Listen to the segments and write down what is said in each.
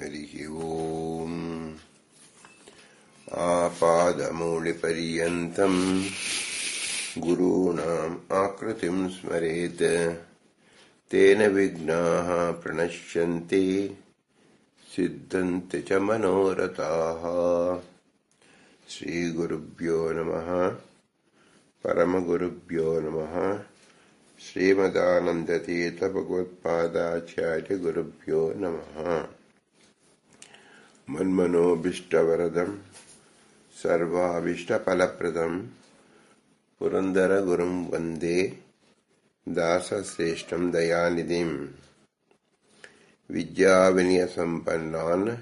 हरिः ओम्। आपादमूलिपर्यन्तम् गुरूणाम् आकृतिम् स्मरेत्। तेन विघ्नाः प्रणश्यन्ति सिद्धन्ति च मनोरथाः। श्रीगुरुभ्यो नमः परमगुरुभ्यो नमः श्रीमदानन्दतीर्थभगवत्पादाचार्यगुरुभ्यो नमः मन्मनोभीष्टवरदम् सर्वाभिष्टफलप्रदम्। पुरन्दरगुरुं वन्दे दासश्रेष्ठम् दयानिधिम्। विद्याविनयसम्पन्नान्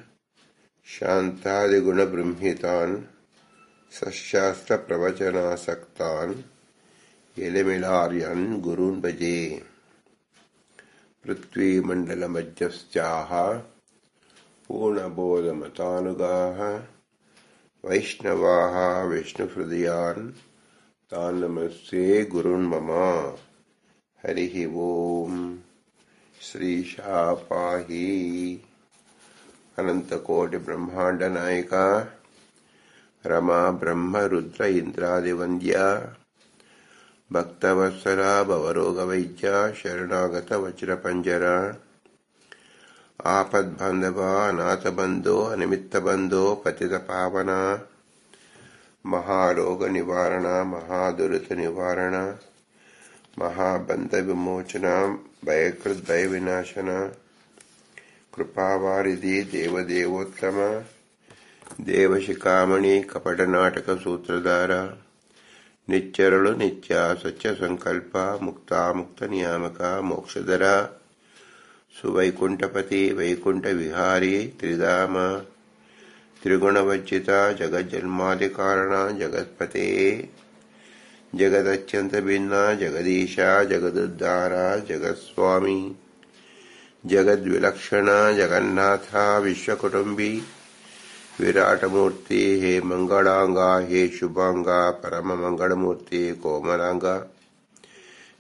शान्तादिगुणबृंहितान् सशास्त्रप्रवचनासक्तान् यलिमिलार्यन् गुरून् भजे। पृथ्वीमण्डलमध्यश्चाः पूर्णबोधमतानुगाः वैष्णवाः विष्णुहृदयान् तान् नमस्ते गुरुन् मम। हरिः ॐ श्रीशा पाहि अनन्तकोटिब्रह्माण्डनायिका। रमा ब्रह्मरुद्र इन्द्रादिवन्द्या। भक्तवत्सरा भवरोगवैद्या शरणागतवज्रपञ्जरा। ఆపద్బంధవ అనాథబంధో అనిమిత్తబంధో పతిత పావన మహారోగ నివారణ మహాదురిత నివారణ మహాబంధ విమోచన భయకృద్భయ వినాశన కృపావారిధి దేవదేవోత్తమ దేవశిఖామణి కపట నాటక సూత్రధార నిత్యరుడు నిత్య సత్య సంకల్ప ముక్తాముక్త నియామక మోక్షధర सुवैकुंठपति वैकुंठ विहारी त्रिधाम। त्रिगुणवर्जिता जगज्जन्मादिकारण जगत्पते। जगदच्यंत भिन्ना जगदीशा, जगदुद्धारा, जगत्स्वामी। जगद्विलक्षण, जगन्नाथ, विश्वकुटुंबी। विराटमूर्ति हे मंगलांगा, हे शुभांगा परम मंगलमूर्ति कोमलांगा।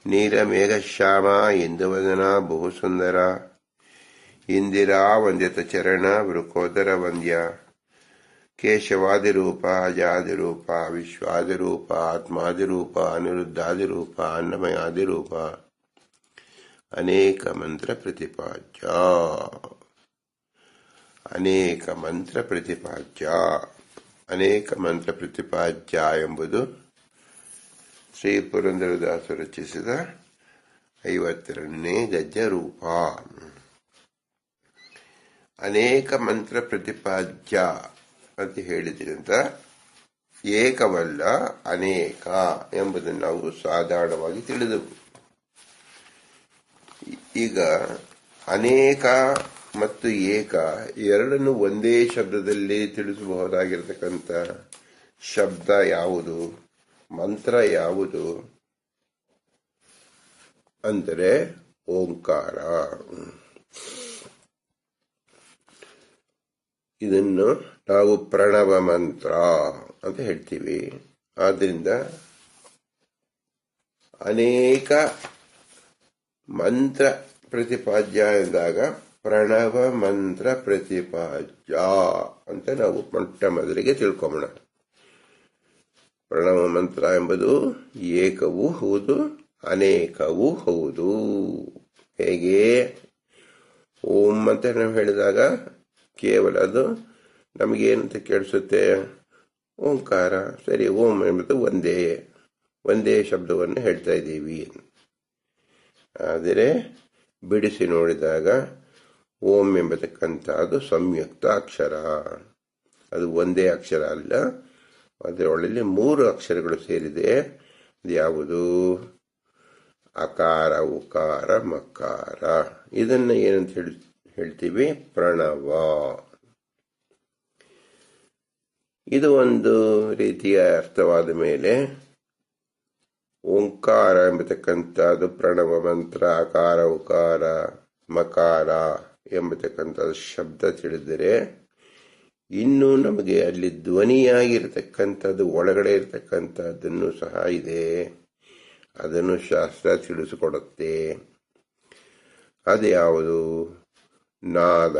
नीलमेघश्यामा इंदुवदना बहुसुंदरा। ಇಂದಿರಾ ವಂದಿತ ಚರಣ ವೃಕೋದರ ವಂದ್ಯ. ಕೇಶವಾದಿರೂಪ, ಅಜಾದಿರೂಪ, ವಿಶ್ವಾದಿರೂಪ, ಆತ್ಮಾದಿರೂಪ, ಅನಿರುದ್ಧಾದಿರೂಪ ಅನ್ನಮಯಾದಿರೂಪ ಅನೇಕ ಮಂತ್ರ ಪ್ರತಿಪಾದ್ಯ. ಅನೇಕ ಮಂತ್ರ ಪ್ರತಿಪಾದ್ಯ. ಅನೇಕ ಮಂತ್ರ ಪ್ರತಿಪಾದ್ಯ ಎಂಬುದು ಶ್ರೀ ಪುರಂದರದಾಸು ರಚಿಸಿದ ಐವತ್ತೆರಡನೇ ಗದ್ಯ ರೂಪ. ಅನೇಕ ಮಂತ್ರ ಪ್ರತಿಪಾದ್ಯ ಅಂತ ಹೇಳಿದ್ರಿಂದ ಏಕವಲ್ಲ, ಅನೇಕ ಎಂಬುದನ್ನು ನಾವು ಸಾಧಾರಣವಾಗಿ ತಿಳಿದವು. ಈಗ ಅನೇಕ ಮತ್ತು ಏಕ ಎರಡನ್ನು ಒಂದೇ ಶಬ್ದದಲ್ಲಿ ತಿಳಿಸಬಹುದಾಗಿರತಕ್ಕಂಥ ಶಬ್ದ ಯಾವುದು, ಮಂತ್ರ ಯಾವುದು ಅಂದರೆ ಓಂಕಾರ. ಇದನ್ನು ನಾವು ಪ್ರಣವ ಮಂತ್ರ ಅಂತ ಹೇಳ್ತೀವಿ. ಆದ್ರಿಂದ ಅನೇಕ ಮಂತ್ರ ಪ್ರತಿಪಾದ್ಯ ಎಂದಾಗ ಪ್ರಣವ ಮಂತ್ರ ಪ್ರತಿಪಾದ್ಯ ಅಂತ ನಾವು ಮೊಟ್ಟ ಮೊದಲಿಗೆ ತಿಳ್ಕೊಂಬೋಣ ಪ್ರಣವ ಮಂತ್ರ ಎಂಬುದು ಏಕವೂ ಹೌದು, ಅನೇಕವೂ ಹೌದು. ಹೇಗೆ? ಓಂ ಅಂತ ನಾವು ಹೇಳಿದಾಗ ಕೇವಲ ಅದು ನಮಗೇನಂತ ಕೇಳಿಸುತ್ತೆ? ಓಂಕಾರ. ಸರಿ, ಓಂ ಎಂಬುದು ಒಂದೇ ಒಂದೇ ಶಬ್ದವನ್ನು ಹೇಳ್ತಾ ಇದ್ದೀವಿ. ಆದರೆ ಬಿಡಿಸಿ ನೋಡಿದಾಗ ಓಂ ಎಂಬತಕ್ಕಂಥ ಅದು ಸಂಯುಕ್ತ ಅಕ್ಷರ. ಅದು ಒಂದೇ ಅಕ್ಷರ ಅಲ್ಲ ಅದರೊಳಗೆ ಮೂರು ಅಕ್ಷರಗಳು ಸೇರಿದೆ. ಅದು ಯಾವುದು? ಅಕಾರ, ಉಕಾರ, ಮಕಾರ. ಇದನ್ನು ಏನಂತ ಹೇಳಿ ಹೇಳ್ತೀವಿ ಪ್ರಣವ. ಇದು ಒಂದು ರೀತಿಯ ಅರ್ಥವಾದ ಮೇಲೆ ಓಂಕಾರ ಎಂಬತಕ್ಕಂಥದ್ದು ಪ್ರಣವ ಮಂತ್ರ ಅಕಾರ ಉಕಾರ, ಮಕಾರ ಎಂಬತಕ್ಕಂಥ ಶಬ್ದ ತಿಳಿದರೆ ಇನ್ನು ನಮಗೆ ಅಲ್ಲಿ ಧ್ವನಿಯಾಗಿರತಕ್ಕಂಥದ್ದು, ಒಳಗಡೆ ಇರತಕ್ಕಂಥದ್ದನ್ನು ಸಹ ಇದೆ. ಅದನ್ನು ಶಾಸ್ತ್ರ ತಿಳಿಸಿಕೊಡುತ್ತೆ. ಅದು ಯಾವುದು ನಾದ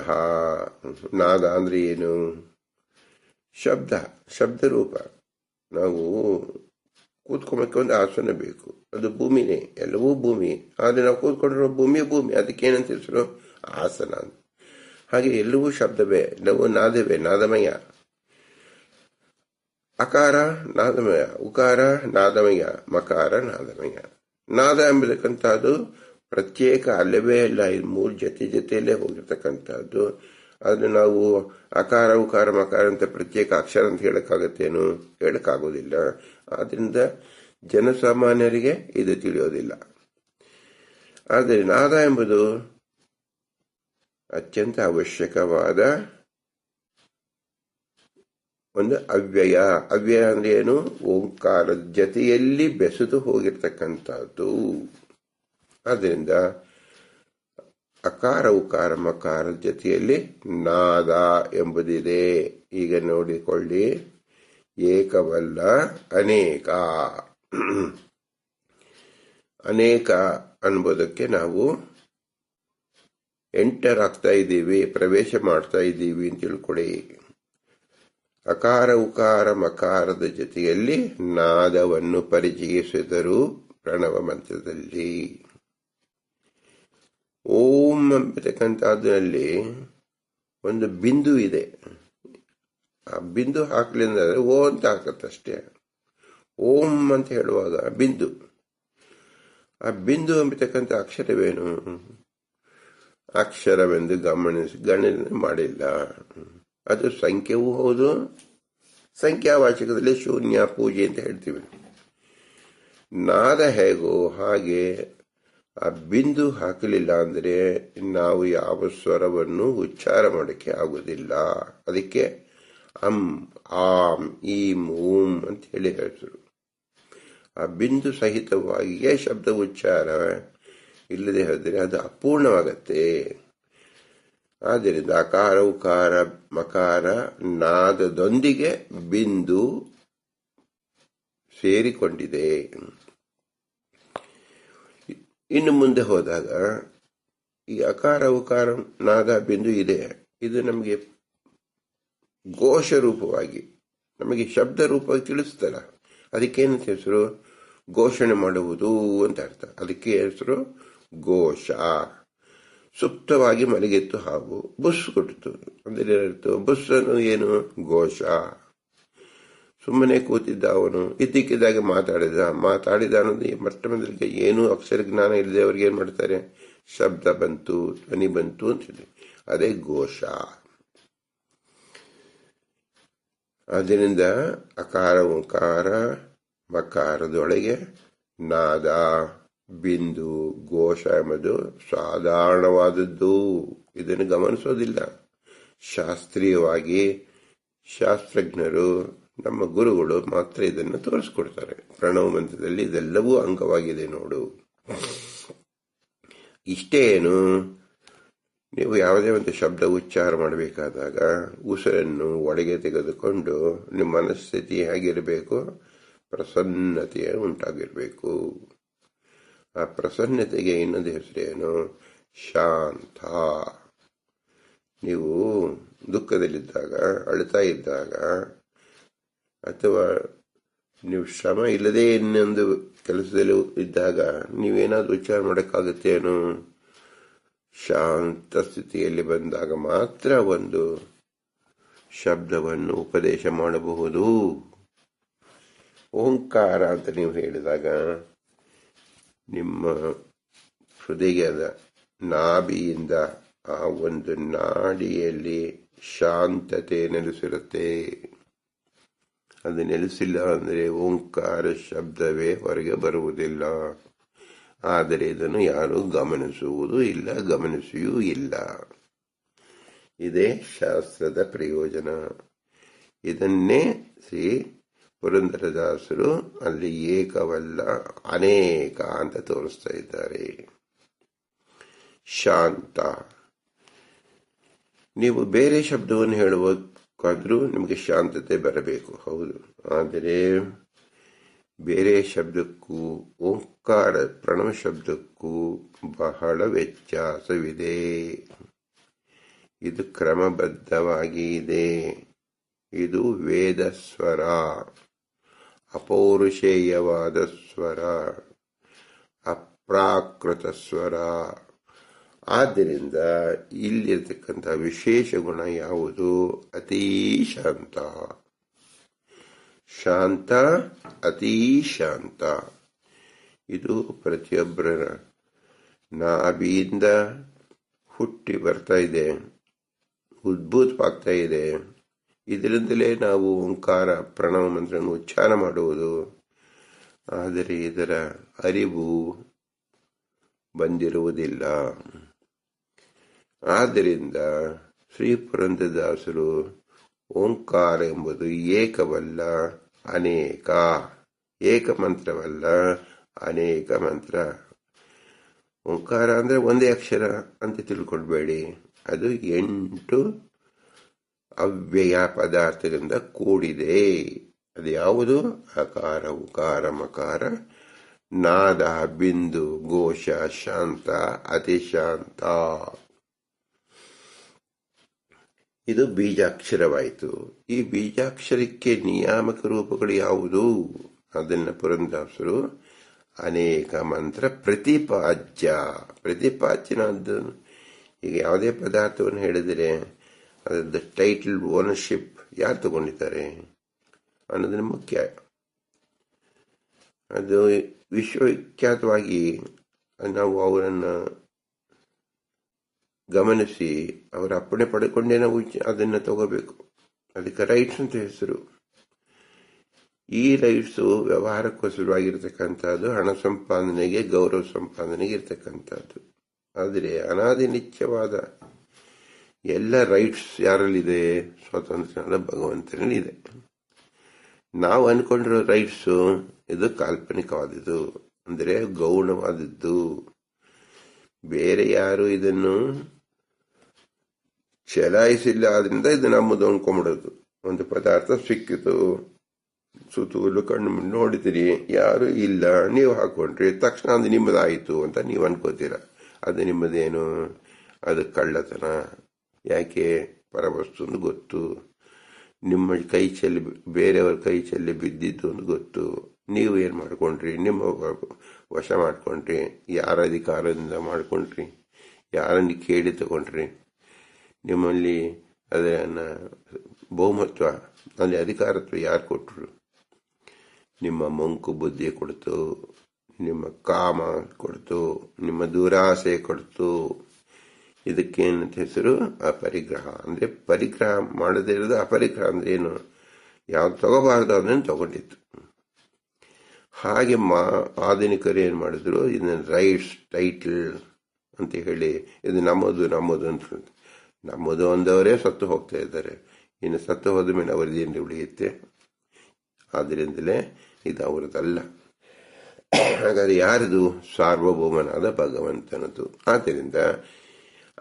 ನಾದ ಅಂದ್ರೆ ಏನು? ಶಬ್ದ ಶಬ್ದ ರೂಪ ನಾವು ಕೂತ್ಕೊಳಕ್ಕೆ ಒಂದು ಆಸನ ಬೇಕು. ಅದು ಭೂಮಿನೇ, ಎಲ್ಲವೂ ಭೂಮಿ. ಆದರೆ ನಾವು ಕೂತ್ಕೊಂಡಿರೋ ಭೂಮಿ ಭೂಮಿ. ಅದಕ್ಕೆ ಏನಂತ ಹೆಸರು? ಆಸನ ಹಾಗೆ ಎಲ್ಲವೂ ಶಬ್ದವೇ, ಎಲ್ಲವೂ ನಾದವೇ, ನಾದಮಯ. ಅಕಾರ, ನಾದಮಯ. ಉಕಾರ, ನಾದಮಯ. ಮಕಾರ, ನಾದಮಯ. ನಾದ ಎಂಬತಕ್ಕಂಥದ್ದು ಪ್ರತ್ಯೇಕ ಅಲ್ಲವೇ ಅಲ್ಲ ಇದು ಮೂರು ಜೊತೆ ಜೊತೆಯಲ್ಲೇ ಹೋಗಿರ್ತಕ್ಕಂಥದ್ದು. ಆದರೆ ನಾವು ಅಕಾರ, ಉಕಾರ, ಮಕಾರ ಅಂತ ಪ್ರತ್ಯೇಕ ಅಕ್ಷರ ಅಂತ ಹೇಳಕ್ಕಾಗತ್ತೇನು? ಹೇಳಕ್ಕಾಗೋದಿಲ್ಲ. ಆದ್ರಿಂದ ಜನಸಾಮಾನ್ಯರಿಗೆ ಇದು ತಿಳಿಯೋದಿಲ್ಲ. ಆದರೆ ನಾದ ಎಂಬುದು ಅತ್ಯಂತ ಅವಶ್ಯಕವಾದ ಒಂದು ಅವ್ಯಯ. ಅವ್ಯಯ ಅಂದ್ರೆ ಏನು? ಓಂಕಾರದ ಜೊತೆಯಲ್ಲಿ ಬೆಸೆದು ಹೋಗಿರ್ತಕ್ಕಂಥದ್ದು. ಆದ್ದರಿಂದ ಅಕಾರ ಉಕಾರ ಮಕಾರದ ಜೊತೆಯಲ್ಲಿ ನಾದ ಎಂಬುದಿದೆ. ಈಗ ನೋಡಿಕೊಳ್ಳಿ. ಏಕವಲ್ಲ ಅನೇಕ. ಅನೇಕ ಅನ್ಬೋದಕ್ಕೆ ನಾವು ಎಂಟರ್ ಆಗ್ತಾ ಇದ್ದೀವಿ, ಪ್ರವೇಶ ಮಾಡ್ತಾ ಇದ್ದೀವಿ ಅಂತ ತಿಳ್ಕೊಡಿ ಅಕಾರ ಉಕಾರ ಮಕಾರದ ಜೊತೆಯಲ್ಲಿ ನಾದವನ್ನು ಪರಿಚಯಿಸಿದರು ಪ್ರಣವ ಮಂತ್ರದಲ್ಲಿ. ಓಂ ಎಂಬತಕ್ಕಂಥದ್ರಲ್ಲಿ ಒಂದು ಬಿಂದು ಇದೆ. ಆ ಬಿಂದು ಹಾಕ್ಲಿಂದ ಓ ಅಂತ ಹಾಕತ್ತಷ್ಟೇ ಓಂ ಅಂತ ಹೇಳುವಾಗ ಬಿಂದು. ಆ ಬಿಂದು ಎಂಬತಕ್ಕಂಥ ಅಕ್ಷರವೇನು? ಅಕ್ಷರವೆಂದು ಗಮನಿಸಿ, ಗಣನೆ ಮಾಡಿಲ್ಲ. ಅದು ಸಂಖ್ಯೆವೂ ಹೌದು. ಸಂಖ್ಯಾವಾಚಕದಲ್ಲಿ ಶೂನ್ಯ ಪೂಜೆ ಅಂತ ಹೇಳ್ತೀವಿ. ನಾದ ಹೇಗೋ ಹಾಗೆ ಆ ಬಿಂದು ಹಾಕಲಿಲ್ಲ ಅಂದರೆ ನಾವು ಯಾವ ಸ್ವರವನ್ನು ಉಚ್ಚಾರ ಮಾಡೋಕ್ಕೆ ಆಗುವುದಿಲ್ಲ. ಅದಕ್ಕೆ ಅಂ, ಆಂ, ಈಂ ಓಂ ಅಂತ ಹೇಳಿ ಹೇಳ್ತರು. ಆ ಬಿಂದು ಸಹಿತವಾಗಿಯೇ ಶಬ್ದ ಉಚ್ಚಾರ ಇಲ್ಲದೆ ಹೋದರೆ ಅದು ಅಪೂರ್ಣವಾಗತ್ತೆ. ಆದ್ದರಿಂದ ಅಕಾರ, ಉಕಾರ, ಮಕಾರ, ನಾದದೊಂದಿಗೆ ಬಿಂದು ಸೇರಿಕೊಂಡಿದೆ. ಇನ್ನು ಮುಂದೆ ಹೋದಾಗ ಈ ಅಕಾರ ಉಕಾರ ನಾದ ಬಿಂದು ಇದೆ. ಇದು ನಮಗೆ ಘೋಷ ರೂಪವಾಗಿ ನಮಗೆ ಶಬ್ದ ರೂಪವಾಗಿ ತಿಳಿಸ್ತಲ್ಲ ಅದಕ್ಕೇನಂತ ಹೆಸರು? ಘೋಷಣೆ ಮಾಡುವುದು ಅಂತ ಅರ್ಥ. ಅದಕ್ಕೆ ಹೆಸರು ಘೋಷ. ಸುಪ್ತವಾಗಿ ಮಲಗಿತ್ತು ಹಾವು ಬುಸ್ ಕೊಟ್ಟಿತು ಅಂದ್ರೆ ಏನರ್ಥ? ಬುಸ್ ಏನು? ಘೋಷ. ಸುಮ್ಮನೆ ಕೂತಿದ್ದ ಅವನು. ಇದ್ದಕ್ಕಿದ್ದಾಗ ಮಾತಾಡಿದ. ಮಾತಾಡಿದ ಅನ್ನೋದು ಮೊಟ್ಟಮೊದಲಿಗೆ ಏನೂ ಅಕ್ಷರ ಜ್ಞಾನ ಇಲ್ಲದೆ ಅವ್ರಿಗೆ ಏನು ಮಾಡ್ತಾರೆ? ಶಬ್ದ ಬಂತು, ಧ್ವನಿ ಬಂತು ಅಂತ ಹೇಳಿ. ಅದೇ ಘೋಷ. ಆದ್ದರಿಂದ ಅಕಾರ, ಓಂಕಾರ, ಮಕಾರದೊಳಗೆ ನಾದ, ಬಿಂದು, ಘೋಷ ಎಂಬುದು ಸಾಧಾರಣವಾದದ್ದು. ಇದನ್ನು ಗಮನಿಸೋದಿಲ್ಲ. ಶಾಸ್ತ್ರೀಯವಾಗಿ ಶಾಸ್ತ್ರಜ್ಞರು ನಮ್ಮ ಗುರುಗಳು ಮಾತ್ರ ಇದನ್ನು ತೋರಿಸ್ಕೊಡ್ತಾರೆ. ಪ್ರಣವ ಮಂತ್ರದಲ್ಲಿ ಇದೆಲ್ಲವೂ ಅಂಗವಾಗಿದೆ ನೋಡು. ಇಷ್ಟೇ ಏನು? ನೀವು ಯಾವುದೇ ಒಂದು ಶಬ್ದ ಉಚ್ಚಾರ ಮಾಡಬೇಕಾದಾಗ ಉಸಿರನ್ನು ಒಳಗೆ ತೆಗೆದುಕೊಂಡು ನಿಮ್ಮ ಮನಸ್ಥಿತಿ ಹೇಗಿರಬೇಕು? ಪ್ರಸನ್ನತೆಯ ಉಂಟಾಗಿರಬೇಕು. ಆ ಪ್ರಸನ್ನತೆಗೆ ಇನ್ನೊಂದು ಹೆಸರೇನು? ಶಾಂತ. ನೀವು ದುಃಖದಲ್ಲಿದ್ದಾಗ ಅಳ್ತಾ ಇದ್ದಾಗ ಅಥವಾ ನೀವು ಶ್ರಮ ಇಲ್ಲದೆ ಇನ್ನೊಂದು ಕೆಲಸದಲ್ಲಿ ಇದ್ದಾಗ ನೀವೇನಾದ್ರೂ ಉಚ್ಚಾರ ಮಾಡೋಕ್ಕಾಗುತ್ತೇನು? ಶಾಂತ ಸ್ಥಿತಿಯಲ್ಲಿ ಬಂದಾಗ ಮಾತ್ರ ಒಂದು ಶಬ್ದವನ್ನು ಉಪದೇಶ ಮಾಡಬಹುದು. ಓಂಕಾರ ಅಂತ ನೀವು ಹೇಳಿದಾಗ ನಿಮ್ಮ ಹೃದಯದ ನಾಭಿಯಿಂದ ಆ ಒಂದು ನಾಡಿಯಲ್ಲಿ ಶಾಂತತೆ ನೆಲೆಸಿರುತ್ತೆ. ಅದು ನೆಲೆಸಿಲ್ಲ ಅಂದರೆ ಓಂಕಾರ ಶಬ್ದವೇ ಹೊರಗೆ ಬರುವುದಿಲ್ಲ. ಆದರೆ ಇದನ್ನು ಯಾರು ಗಮನಿಸುವುದು ಇಲ್ಲ, ಗಮನಿಸಿಯೂ ಇಲ್ಲ. ಇದೇ ಶಾಸ್ತ್ರದ ಪ್ರಯೋಜನ. ಇದನ್ನೇ ಶ್ರೀ ಪುರಂದರದಾಸರು ಅಲ್ಲಿ ಏಕವಲ್ಲ, ಅನೇಕ ಅಂತ ತೋರಿಸ್ತಾ ಇದ್ದಾರೆ. ಶಾಂತ. ನೀವು ಬೇರೆ ಶಬ್ದವನ್ನು ಹೇಳುವಾದ್ರೂ ನಿಮಗೆ ಶಾಂತತೆ ಬರಬೇಕು. ಹೌದು. ಆದರೆ ಬೇರೆ ಶಬ್ದಕ್ಕೂ, ಓಂಕಾರ, ಪ್ರಣವ ಶಬ್ದಕ್ಕೂ ಬಹಳ ವ್ಯತ್ಯಾಸವಿದೆ. ಇದು ಕ್ರಮಬದ್ಧವಾಗಿ ಇದೆ. ಇದು ವೇದ ಸ್ವರ, ಅಪೌರುಷೇಯವಾದ ಸ್ವರ, ಅಪ್ರಾಕೃತ ಸ್ವರ. ಆದ್ದರಿಂದ ಇಲ್ಲಿರ್ತಕ್ಕಂಥ ವಿಶೇಷ ಗುಣ ಯಾವುದು? ಅತೀ ಶಾಂತ. ಶಾಂತ, ಅತೀ ಶಾಂತ. ಇದು ಪ್ರತಿಯೊಬ್ಬರ ನಾಭಿಯಿಂದ ಹುಟ್ಟಿ ಬರ್ತಾ ಇದೆ. ಉದ್ಭೂತವಾಗ್ತಾ ಇದೆ. ಇದರಿಂದಲೇ ನಾವು ಓಂಕಾರ, ಪ್ರಣವ ಮಂತ್ರವನ್ನು ಉಚ್ಚಾರ ಮಾಡುವುದು. ಆದರೆ ಇದರ ಅರಿವು ಬಂದಿರುವುದಿಲ್ಲ. ಆದ್ದರಿಂದ ಶ್ರೀ ಪುರಂದದಾಸರು ಓಂಕಾರ ಎಂಬುದು ಏಕವಲ್ಲ, ಅನೇಕ. ಏಕ ಮಂತ್ರವಲ್ಲ, ಅನೇಕ ಮಂತ್ರ. ಓಂಕಾರ ಅಂದ್ರೆ ಒಂದೇ ಅಕ್ಷರ ಅಂತ ತಿಳ್ಕೊಳ್ಬೇಡಿ. ಅದು ಎಂಟು ಅವ್ಯಯ ಪದಾರ್ಥದಿಂದ ಕೂಡಿದೆ. ಅದು ಯಾವುದು? ಅಕಾರ, ಉಕಾರ, ಮಕಾರ. ನಾದ, ಬಿಂದು, ಘೋಷ, ಶಾಂತ, ಅತಿಶಾಂತ. ಇದು ಬೀಜಾಕ್ಷರವಾಯಿತು. ಈ ಬೀಜಾಕ್ಷರಕ್ಕೆ ನಿಯಾಮಕ ರೂಪಗಳು ಯಾವುದು? ಅದನ್ನ ಪುರಂದಾಸರು ಅನೇಕ ಮಂತ್ರ ಪ್ರತಿಪಾಜ್ಯ ಪ್ರತಿಪಾದ್ಯನಾದ್ದು ಈಗ ಯಾವುದೇ ಪದಾರ್ಥವನ್ನು ಹೇಳಿದರೆ ಅದರದ್ದು ಟೈಟಲ್ ಓನರ್ಶಿಪ್ ಯಾರು ತಗೊಂಡಿದ್ದಾರೆ? ಅನ್ನೋದನ್ನ ಮುಖ್ಯ. ಅದು ವಿಶ್ವವಿಖ್ಯಾತವಾಗಿ ನಾವು ಅವರನ್ನು ಗಮನಿಸಿ, ಅವರ ಅಪ್ಪಣೆ ಪಡೆಕೊಂಡೇ ನಾವು ಅದನ್ನು ತಗೋಬೇಕು. ಅದಕ್ಕೆ ರೈಟ್ಸ್ ಅಂತ ಹೆಸರು. ಈ ರೈಟ್ಸು ವ್ಯವಹಾರಕ್ಕೋಸ್ಕರವಾಗಿರ್ತಕ್ಕಂಥದ್ದು ಹಣ ಸಂಪಾದನೆಗೆ, ಗೌರವ ಸಂಪಾದನೆಗೆ ಇರತಕ್ಕಂಥದ್ದು. ಆದರೆ ಅನಾದಿನಿತ್ಯವಾದ ಎಲ್ಲ ರೈಟ್ಸ್ ಯಾರಲ್ಲಿದೆ? ಸ್ವಾತಂತ್ರ್ಯ ಭಗವಂತನಲ್ಲಿದೆ. ನಾವು ಅನ್ಕೊಂಡಿರೋ ರೈಟ್ಸು ಇದು ಕಾಲ್ಪನಿಕವಾದದ್ದು, ಅಂದರೆ ಗೌಣವಾದದ್ದು. ಬೇರೆ ಯಾರು ಇದನ್ನು ಚಲಾಯಿಸಿಲ್ಲ ಆದ್ರಿಂದ ಇದು ನಮ್ಮದು ಅನ್ಕೊಂಬಿಡೋದು ಒಂದು ಪದಾರ್ಥ ಸಿಕ್ಕಿತು. ಸುತ್ತೂಲು ಕಣ್ಣು ನೋಡಿದಿರಿ. ಯಾರು ಇಲ್ಲ. ನೀವು ಹಾಕೊಂಡ್ರಿ ತಕ್ಷಣ ಅದು ನಿಮ್ಮದಾಯಿತು ಅಂತ ನೀವು ಅನ್ಕೋತೀರ. ಅದು ನಿಮ್ಮದೇನು? ಅದು ಕಳ್ಳತನ. ಯಾಕೆ? ಪರವಸ್ತು ಗೊತ್ತು. ನಿಮ್ಮ ಕೈ ಚೆಲ್ಲಿ, ಬೇರೆಯವ್ರ ಕೈ ಚೆಲ್ಲಿ ಬಿದ್ದಿದ್ದು ಅಂತ ಗೊತ್ತು. ನೀವು ಏನು ಮಾಡ್ಕೊಂಡ್ರಿ? ನಿಮ್ಮ ವಶ ಮಾಡ್ಕೊಂಡ್ರಿ. ಯಾರ ಅಧಿಕಾರದಿಂದ ಮಾಡ್ಕೊಂಡ್ರಿ? ಯಾರನ್ನು ಕೇಳಿ ತಗೊಂಡ್ರಿ? ನಿಮ್ಮಲ್ಲಿ ಅದನ್ನು ಬಹುಮತ್ವ ಅಲ್ಲಿ ಅಧಿಕಾರತ್ವ ಯಾರು ಕೊಟ್ಟರು? ನಿಮ್ಮ ಮಂಕು ಬುದ್ಧಿ ಕೊಡ್ತು, ನಿಮ್ಮ ಕಾಮ ಕೊಡ್ತು, ನಿಮ್ಮ ದುರಾಸೆ ಕೊಡ್ತು. ಇದಕ್ಕೇನಂತ ಹೆಸರು? ಅಪರಿಗ್ರಹ. ಅಂದ್ರೆ ಪರಿಗ್ರಹ ಮಾಡದೇ ಇರೋದು ಅಪರಿಗ್ರಹ ಅಂದ್ರೆ ಏನು? ಯಾವ್ದು ತಗೋಬಾರ್ದು ಅದನ್ನು ತಗೊಂಡಿತ್ತು. ಹಾಗೆ ಮಾ ಆಧುನಿಕರು ಏನು ಮಾಡಿದ್ರು? ಇದನ್ನ ರೈಟ್ಸ್ ಟೈಟಲ್ ಅಂತ ಹೇಳಿ, ಇದು ನಮ್ಮದು ನಮ್ಮದು ಅಂತ ನಮ್ಮದು ಒಂದವರೇ ಸತ್ತು ಹೋಗ್ತಾ ಇದ್ದಾರೆ. ಇನ್ನು ಸತ್ತು ಹೋದ ಮೇಲೆ ಅವರದೇನು ಉಳಿಯುತ್ತೆ. ಆದ್ದರಿಂದಲೇ ಇದು ಅವರದಲ್ಲ. ಹಾಗಾದ್ರೆ ಯಾರದು ಸಾರ್ವಭೌಮನಾದ ಭಗವಂತನದು? ಆದ್ದರಿಂದ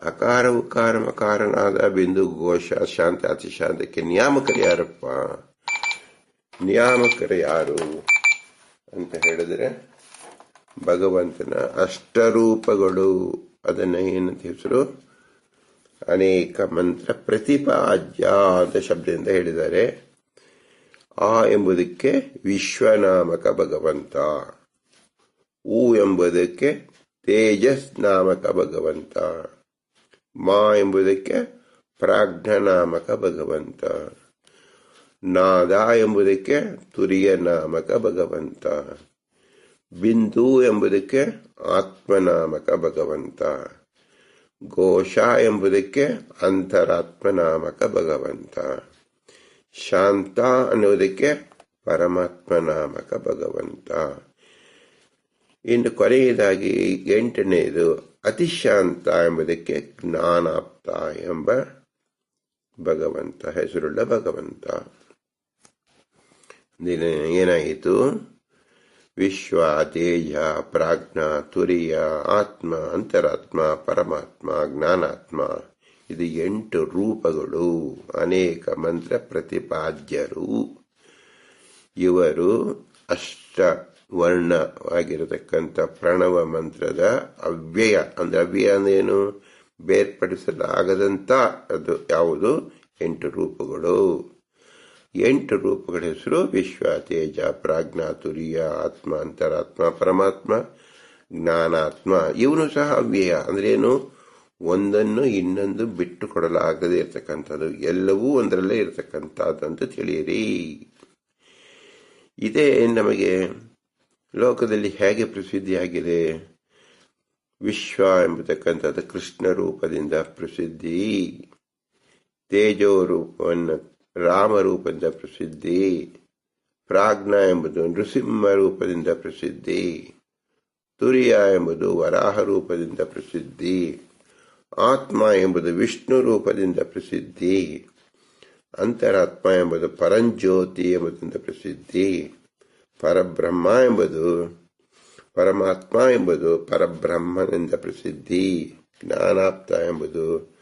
ಅಕಾರ ಉಕಾರ ಮಕಾರನಾದ ಬಿಂದು ಘೋಷ ಶಾಂತ ಅತಿಶಾಂತಕ್ಕೆ ನಿಯಾಮಕರು ಯಾರಪ್ಪ? ನಿಯಾಮಕರು ಯಾರು ಅಂತ ಹೇಳಿದ್ರೆ ಭಗವಂತನ ಅಷ್ಟರೂಪಗಳು. ಅದನ್ನ ಏನಂತ ಹೆಸರು? ಅನೇಕ ಮಂತ್ರ ಪ್ರತಿಪಾದ್ಯ ಅಂತ ಶಬ್ದದಿಂದ ಹೇಳಿದ್ದಾರೆ. ಆ ಎಂಬುದಕ್ಕೆ ವಿಶ್ವನಾಮಕ ಭಗವಂತ. ಊ ಎಂಬುದಕ್ಕೆ ತೇಜಸ್ ನಾಮಕ ಭಗವಂತ. ಮಾ ಎಂಬುದಕ್ಕೆ ಪ್ರಾಜ್ಞನಾಮಕ ಭಗವಂತ. ನಾದ ಎಂಬುದಕ್ಕೆ ತುರಿಯ ನಾಮಕ ಭಗವಂತ. ಬಿಂದು ಎಂಬುದಕ್ಕೆ ಆತ್ಮನಾಮಕ ಭಗವಂತ. ಘೋಷ ಎಂಬುದಕ್ಕೆ ಅಂತರಾತ್ಮ ನಾಮಕ ಭಗವಂತ. ಶಾಂತ ಅನ್ನುವುದಕ್ಕೆ ಪರಮಾತ್ಮ ನಾಮಕ ಭಗವಂತ. ಇನ್ನು ಕೊನೆಯದಾಗಿ ಎಂಟನೆಯದು ಅತಿಶಾಂತ ಎಂಬುದಕ್ಕೆ ಜ್ಞಾನಾಪ್ತ ಎಂಬ ಭಗವಂತ, ಹೆಸರುಳ್ಳ ಭಗವಂತ. ಏನಾಯಿತು? ವಿಶ್ವ ತೇಜ ಪ್ರಾಜ್ಞ, ತುರಿಯ, ಆತ್ಮ, ಅಂತರಾತ್ಮ, ಪರಮಾತ್ಮ, ಜ್ಞಾನಾತ್ಮ. ಇದು ಎಂಟು ರೂಪಗಳು. ಅನೇಕ ಮಂತ್ರ ಪ್ರತಿಪಾದ್ಯರು. ಇವರು ಅಷ್ಟ ವರ್ಣವಾಗಿರತಕ್ಕಂಥ ಪ್ರಣವ ಮಂತ್ರದ ಅವ್ಯಯ. ಅಂದ್ರೆ ಅವ್ಯಯ ಅಂದ್ರೇನು ಬೇರ್ಪಡಿಸಲಾಗದಂತ ಅದು ಯಾವುದು? ಎಂಟು ರೂಪಗಳು. ಎಂಟು ರೂಪಗಳ ಹೆಸರು, ವಿಶ್ವ, ತೇಜ, ಪ್ರಾಜ್ಞಾ, ತುರಿಯ, ಆತ್ಮ, ಅಂತರಾತ್ಮ, ಪರಮಾತ್ಮ, ಜ್ಞಾನಾತ್ಮ. ಇವನು ಸಹ ಅವ್ಯಯ. ಅಂದ್ರೇನು ಒಂದನ್ನು ಇನ್ನೊಂದು ಬಿಟ್ಟು ಕೊಡಲಾಗದೇ ಇರತಕ್ಕಂಥದ್ದು. ಎಲ್ಲವೂ ಒಂದರಲ್ಲೇ ಇರತಕ್ಕಂಥದ್ದು ಅಂತ ತಿಳಿಯಿರಿ. ಇದೇ ನಮಗೆ ಲೋಕದಲ್ಲಿ ಹೇಗೆ ಪ್ರಸಿದ್ಧಿಯಾಗಿದೆ? ವಿಶ್ವ ಎಂಬತಕ್ಕಂಥದ್ದು ಕೃಷ್ಣ ರೂಪದಿಂದ ಪ್ರಸಿದ್ಧಿ. ತೇಜೋ ರೂಪವನ್ನು ರಾಮ ರೂಪದಿಂದ ಪ್ರಸಿದ್ಧಿ, ಪ್ರಾಜ್ಞ ಎಂಬುದು ನೃಸಿಂಹ ರೂಪದಿಂದ ಪ್ರಸಿದ್ಧಿ, ತುರಿಯ ಎಂಬುದು ವರಾಹ ರೂಪದಿಂದ ಪ್ರಸಿದ್ಧಿ, ಆತ್ಮ ಎಂಬುದು ವಿಷ್ಣು ರೂಪದಿಂದ ಪ್ರಸಿದ್ಧಿ, ಅಂತರಾತ್ಮ ಎಂಬುದು ಪರಂಜ್ಯೋತಿ ಎಂಬುದರಿಂದ ಪ್ರಸಿದ್ಧಿ, ಪರಬ್ರಹ್ಮ ಎಂಬುದು ಪರಮಾತ್ಮ ಎಂಬುದು ಪರಬ್ರಹ್ಮನಿಂದ ಪ್ರಸಿದ್ಧಿ, ಜ್ಞಾನಾಪ್ತ ಎಂಬುದು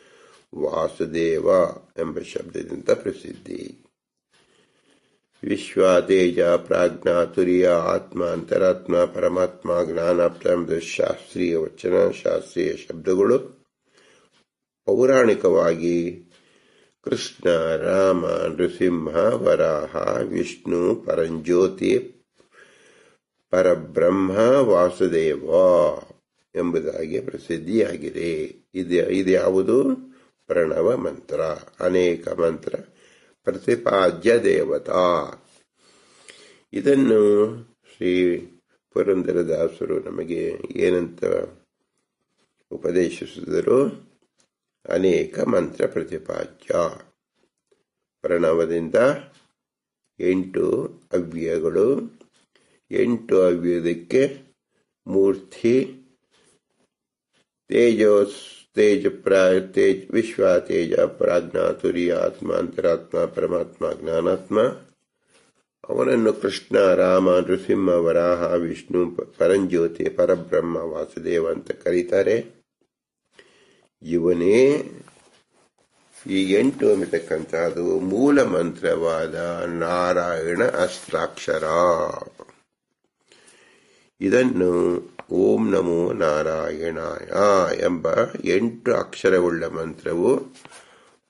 ವಾಸುದೇವ ಎಂಬ ಶಬ್ದದಿಂದ ಪ್ರಸಿದ್ಧಿ. ವಿಶ್ವ ತೇಜ ಪ್ರಾಜ್ಞಾ ತುರಿಯ ಆತ್ಮ ಅಂತರಾತ್ಮ ಪರಮಾತ್ಮ ಜ್ಞಾನಾಪ್ತ ಎಂಬುದು ಶಾಸ್ತ್ರೀಯ ವಚನ, ಶಾಸ್ತ್ರೀಯ ಶಬ್ದಗಳು. ಪೌರಾಣಿಕವಾಗಿ ಕೃಷ್ಣ, ರಾಮ, ನೃಸಿಂಹ, ವರಾಹ, ವಿಷ್ಣು, ಪರಂಜ್ಯೋತಿ, ಪರಬ್ರಹ್ಮ, ವಾಸುದೇವ ಎಂಬುದಾಗಿ ಪ್ರಸಿದ್ಧಿಯಾಗಿದೆ. ಇದು ಇದ್ಯಾವುದು ಪ್ರಣವ ಮಂತ್ರ, ಅನೇಕ ಮಂತ್ರ. ಪ್ರತಿಪಾದ್ಯ ದೇವತಾ. ಇದನ್ನು ಶ್ರೀ ಪುರಂದರದಾಸರು ನಮಗೆ ಏನಂತ ಉಪದೇಶಿಸಿದರು? ಅನೇಕ ಮಂತ್ರ ಪ್ರತಿಪಾದ್ಯ. ಪ್ರಣವದಿಂದ ಎಂಟು ಅವ್ಯಯಗಳು. ಎಂಟು ಅವ್ಯದಕ್ಕೆ ಮೂರ್ತಿ. ತೇಜೋ ತೇಜ ಪ್ರಾಯ, ತೇಜ್ ವಿಶ್ವ ತೇಜ, ಪ್ರಾಜ್ಞಾ ತುರಿಯ ಆತ್ಮ, ಅಂತರಾತ್ಮ, ಪರಮಾತ್ಮ, ಜ್ಞಾನಾತ್ಮ. ಅವನನ್ನು ಕೃಷ್ಣ, ರಾಮ, ನೃಸಿಂಹ, ವರಾಹ, ವಿಷ್ಣು, ಪರಂಜ್ಯೋತಿ, ಪರಬ್ರಹ್ಮ, ವಾಸುದೇವ ಅಂತ ಕರೀತಾರೆ. ಇವನೇ ಈ ಎಂಟು ಅನ್ನತಕ್ಕಂಥದ್ದು ಮೂಲ ಮಂತ್ರವಾದ ನಾರಾಯಣ ಅಷ್ಟಾಕ್ಷರ. ಇದನ್ನು ಓಂ ನಮೋ ನಾರಾಯಣಾಯ ಎಂಬ ಎಂಟು ಅಕ್ಷರವುಳ್ಳ ಮಂತ್ರವು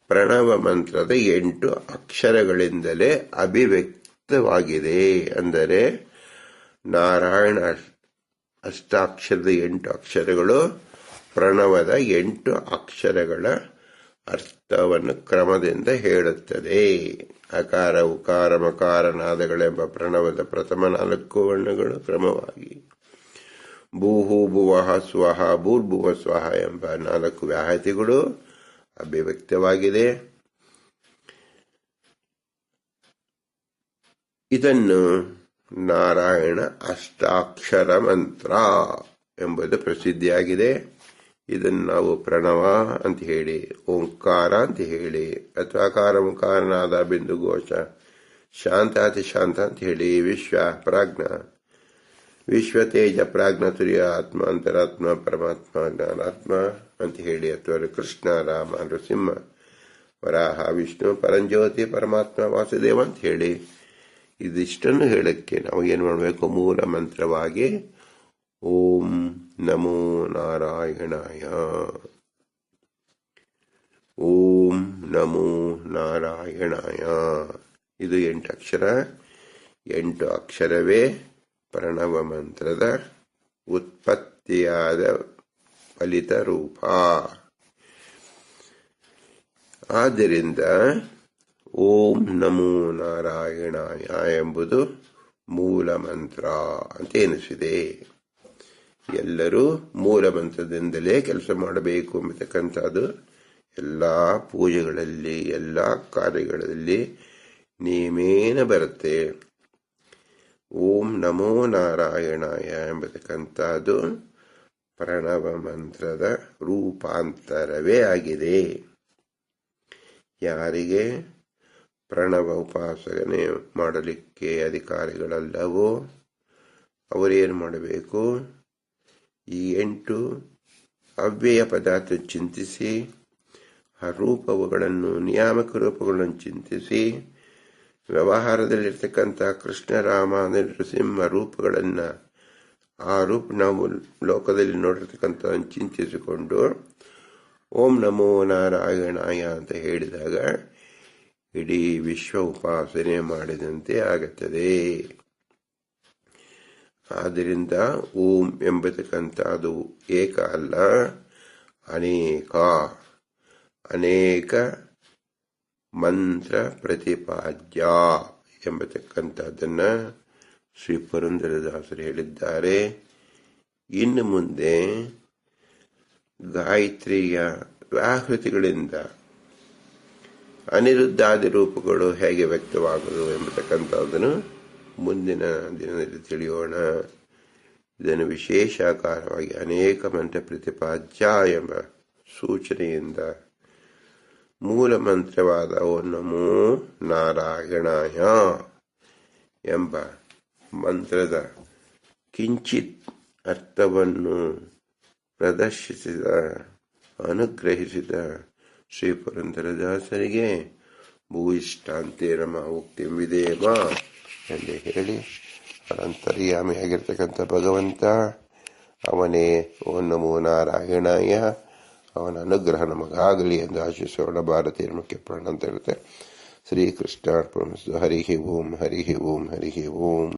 ಪ್ರಣವ ಮಂತ್ರದ ಎಂಟು ಅಕ್ಷರಗಳಿಂದಲೇ ಅಭಿವ್ಯಕ್ತವಾಗಿದೆ. ಅಂದರೆ ನಾರಾಯಣ ಅಷ್ಟಾಕ್ಷರದ ಎಂಟು ಅಕ್ಷರಗಳು, ಪ್ರಣವದ ಎಂಟು ಅಕ್ಷರಗಳ ಅರ್ಥವನ್ನು ಕ್ರಮದಿಂದ ಹೇಳುತ್ತದೆ. ಅಕಾರ, ಉಕಾರ, ಮಕಾರ, ನಾದಗಳೆಂಬ ಪ್ರಣವದ ಪ್ರಥಮ ನಾಲ್ಕು ವರ್ಣಗಳು ಕ್ರಮವಾಗಿ. ಭೂಹು, ಭುವಹ, ಸ್ವಹ ಭೂರ್ಭುವ ಸ್ವಹ ಎಂಬ ನಾಲ್ಕು ವ್ಯಾಹತಿಗಳು ಅಭಿವ್ಯಕ್ತವಾಗಿದೆ. ಇದನ್ನು ನಾರಾಯಣ ಅಷ್ಟಾಕ್ಷರ ಮಂತ್ರ ಎಂಬುದು ಪ್ರಸಿದ್ಧಿಯಾಗಿದೆ. ಇದನ್ನು ನಾವು ಪ್ರಣವ ಅಂತ ಹೇಳಿ, ಓಂಕಾರ ಅಂತ ಹೇಳಿ ಅಥವಾ ಕಾರ ಮುಖಾರನಾದ ಬಿಂದು ಘೋಷ, ಶಾಂತ ಅತಿ ಶಾಂತ ಅಂತ ಹೇಳಿ, ವಿಶ್ವ ಪ್ರಾಜ್ಞ. ವಿಶ್ವ ತೇಜ ಪ್ರಾಜ್ಞ ತುರಿಯ ಆತ್ಮ, ಅಂತರಾತ್ಮ, ಪರಮಾತ್ಮ, ಜ್ಞಾನಾತ್ಮ ಅಂತ ಹೇಳಿ ಅಥವಾ ಕೃಷ್ಣ, ರಾಮ, ನೃಸಿಂಹ, ವರಾಹ, ವಿಷ್ಣು, ಪರಂಜ್ಯೋತಿ, ಪರಮಾತ್ಮ, ವಾಸುದೇವ ಅಂತ ಹೇಳಿ. ಇದಿಷ್ಟನ್ನು ಹೇಳಕ್ಕೆ ನಾವು ಏನು ಮಾಡಬೇಕು? ಮೂಲ ಮಂತ್ರವಾಗಿ ಓಂ ನಮೋ ನಾರಾಯಣಾಯ ಓಂ ನಮೋ ನಾರಾಯಣಾಯ ಇದು ಎಂಟು ಅಕ್ಷರ, ಎಂಟು ಅಕ್ಷರವೇ ಪ್ರಣವ ಮಂತ್ರದ ಉತ್ಪತ್ತಿಯಾದ ಫಲಿತ ರೂಪ. ಆದ್ದರಿಂದ ಓಂ ನಮೋ ನಾರಾಯಣಾಯ ಎಂಬುದು ಮೂಲ ಮಂತ್ರ ಅಂತ ಎನಿಸಿದೆ. ಎಲ್ಲರೂ ಮೂಲ ಮಂತ್ರದಿಂದಲೇ ಕೆಲಸ ಮಾಡಬೇಕು ಎಂಬತಕ್ಕಂಥದ್ದು. ಎಲ್ಲ ಪೂಜೆಗಳಲ್ಲಿ, ಎಲ್ಲ ಕಾರ್ಯಗಳಲ್ಲಿ ನೀಮೇನ ಬರುತ್ತೆ. ಓಂ ನಮೋ ನಾರಾಯಣಾಯ ಎಂಬತಕ್ಕಂಥದ್ದು ಪ್ರಣವ ಮಂತ್ರದ ರೂಪಾಂತರವೇ ಆಗಿದೆ. ಯಾರಿಗೆ ಪ್ರಣವ ಉಪಾಸನೆ ಮಾಡಲಿಕ್ಕೆ ಅಧಿಕಾರಿಗಳಲ್ಲವೋ ಅವರೇನು ಮಾಡಬೇಕು? ಈ ಎಂಟು ಅವ್ಯಯ ಪದಾರ್ಥ ಚಿಂತಿಸಿ, ಆ ರೂಪಗಳನ್ನು ನಿಯಾಮಕ ರೂಪಗಳನ್ನು ಚಿಂತಿಸಿ, ವ್ಯವಹಾರದಲ್ಲಿರ್ತಕ್ಕಂಥ ಕೃಷ್ಣ, ರಾಮ, ನರಸಿಂಹ ರೂಪಗಳನ್ನು, ಆ ರೂಪ ನಾವು ಲೋಕದಲ್ಲಿ ನೋಡಿರ್ತಕ್ಕಂಥ ಚಿಂತಿಸಿಕೊಂಡು, ಓಂ ನಮೋ ನಾರಾಯಣಾಯ ಅಂತ ಹೇಳಿದಾಗ, ಇಡೀ ವಿಶ್ವ ಉಪಾಸನೆ ಮಾಡಿದಂತೆ ಆಗುತ್ತದೆ. ಆದ್ದರಿಂದ ಓಂ ಎಂಬತಕ್ಕಂಥದ್ದು ಏಕ ಅಲ್ಲ, ಅನೇಕ ಅನೇಕ ಮಂತ್ರ ಪ್ರತಿಪಾದ್ಯ ಎಂಬತಕ್ಕಂಥದ್ದನ್ನ ಶ್ರೀ ಪುರಂದರದಾಸರು ಹೇಳಿದ್ದಾರೆ. ಇನ್ನು ಮುಂದೆ ಗಾಯತ್ರಿಯ ವ್ಯಾಹೃತಿಗಳಿಂದ ಅನಿರುದ್ಧಾದಿ ರೂಪಗಳು ಹೇಗೆ ವ್ಯಕ್ತವಾಗುವುದು ಎಂಬತಕ್ಕಂಥದ್ದನ್ನು ಮುಂದಿನ ದಿನದಲ್ಲಿ ತಿಳಿಯೋಣ. ಇದನ್ನು ವಿಶೇಷಾಕಾರವಾಗಿ ಅನೇಕ ಮಂತ್ರ ಪ್ರತಿಪಾದ್ಯ ಎಂಬ ಸೂಚನೆಯಿಂದ ಮೂಲ ಮಂತ್ರವಾದ ಓ ನಮೋ ನಾರಾಯಣಾಯ ಎಂಬ ಮಂತ್ರದ ಕಿಂಚಿತ್ ಅರ್ಥವನ್ನು ಪ್ರದರ್ಶಿಸಿದ, ಅನುಗ್ರಹಿಸಿದ ಶ್ರೀ ಪುರಂದರದಾಸರಿಗೆ ಭೂಯಿಷ್ಟಾಂತೆ ನಮ ಉಕ್ತಿ ವಿಧೇಮ ಎಂದು ಹೇಳಿ ಅನಂತರ್ಯಾಮಿಯಾಗಿರ್ತಕ್ಕಂಥ ಭಗವಂತ, ಅವನೇ ಓ ನಮೋ ನಾರಾಯಣಾಯ, ಅವನ ಅನುಗ್ರಹ ನಮಗಾಗಲಿ ಎಂದು ಆಶಿಸೋಣ. ಭಾರತೀಯ ಮುಖ್ಯ ಪ್ರಾಣ ಅಂತ ಇರುತ್ತೆ. ಶ್ರೀಕೃಷ್ಣ ಹರಿಹಿ ಓಂ ಹರಿಹಿ ಓಂ ಹರಿಹಿ ಓಂ.